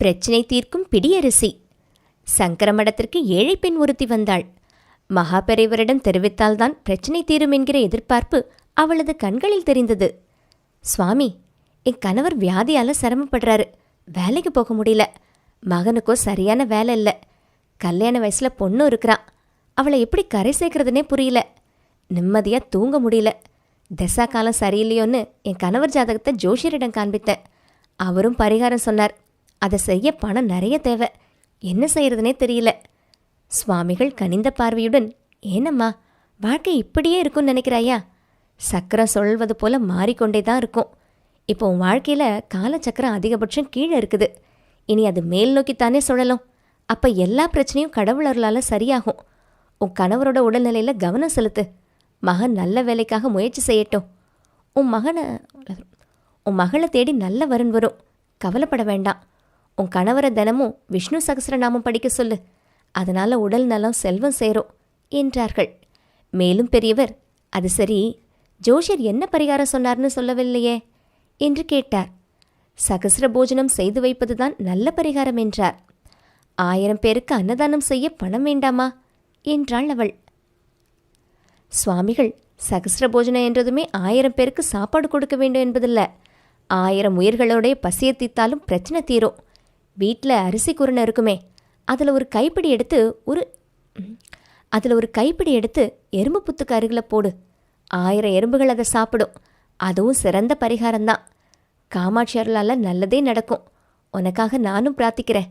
பிரச்சனை தீர்க்கும் பிடியரிசி. சங்கரமடத்திற்கு ஏழை பெண் ஒருத்தி வந்தாள். மகாபெரிவரிடம் தெரிவித்தால்தான் பிரச்சனை தீரும் என்கிற எதிர்பார்ப்பு அவளது கண்களில் தெரிந்தது. சுவாமி என் கணவர் வியாதியால சிரமப்படுறாரு. வேலைக்கு போக முடியல. மகனுக்கோ சரியான வேலை இல்லை. கல்யாண வயசுல பொண்ணும் இருக்கிறான். அவளை எப்படி கரை சேர்க்கறதுனே புரியல. நிம்மதியா தூங்க முடியல. தசா காலம் சரியில்லையோன்னு என் கணவர் ஜாதகத்தை ஜோஷியரிடம் காண்பித்தேன். அவரும் பரிகாரம் சொன்னார். அதை செய்ய பணம் நிறைய தேவை. என்ன செய்யறதுனே தெரியல. சுவாமிகள் கனிந்த பார்வையுடன் ஏனம்மா வாழ்க்கை இப்படியே இருக்கும்னு நினைக்கிறாயா? சக்கரம் சொல்வது போல மாறிக்கொண்டே தான் இருக்கும். இப்போ உன் வாழ்க்கையில் காலச்சக்கரம் அதிகபட்சம் கீழே இருக்குது. இனி அது மேல் நோக்கித்தானே சுழலும். அப்போ எல்லா பிரச்சனையும் கடவுளர்களால் சரியாகும். உன் கணவரோட உடல்நிலையில் கவனம் செலுத்து. மகன் நல்ல வேலைக்காக முயற்சி செய்யட்டும். உன் மகனை உன் மகளை தேடி நல்ல வரன் வரும். கவலைப்பட வேண்டாம். உன் கணவரை தினமும் விஷ்ணு சகசரநாமம் படிக்க சொல்லு. அதனால உடல் நலம் செல்வம் சேரும் என்றார்கள். மேலும் பெரியவர் அது சரி ஜோஷியர் என்ன பரிகாரம் சொன்னார்னு சொல்லவில்லையே என்று கேட்டார். சகசிர போஜனம் செய்து வைப்பதுதான் நல்ல பரிகாரம் என்றார். ஆயிரம் பேருக்கு அன்னதானம் செய்ய பணம் வேண்டாமா என்றாள் அவள். சுவாமிகள் சகசிர போஜனம் என்றதுமே ஆயிரம் பேருக்கு சாப்பாடு கொடுக்க வேண்டும் என்பதில்ல. ஆயிரம் உயிர்களோடைய பசியை தீத்தாலும் பிரச்சனை தீரும். வீட்டில் அரிசி குருணை இருக்குமே அதில் ஒரு கைப்பிடி எடுத்து ஒரு அதில் ஒரு கைப்பிடி எடுத்து எறும்பு புத்துக்கு அருகில் போடு. ஆயிரம் எறும்புகள் அதை சாப்பிடும். அதுவும் சிறந்த பரிகாரம்தான். காமாட்சி அருளால் நல்லதே நடக்கும். உனக்காக நானும் பிரார்த்திக்கிறேன்.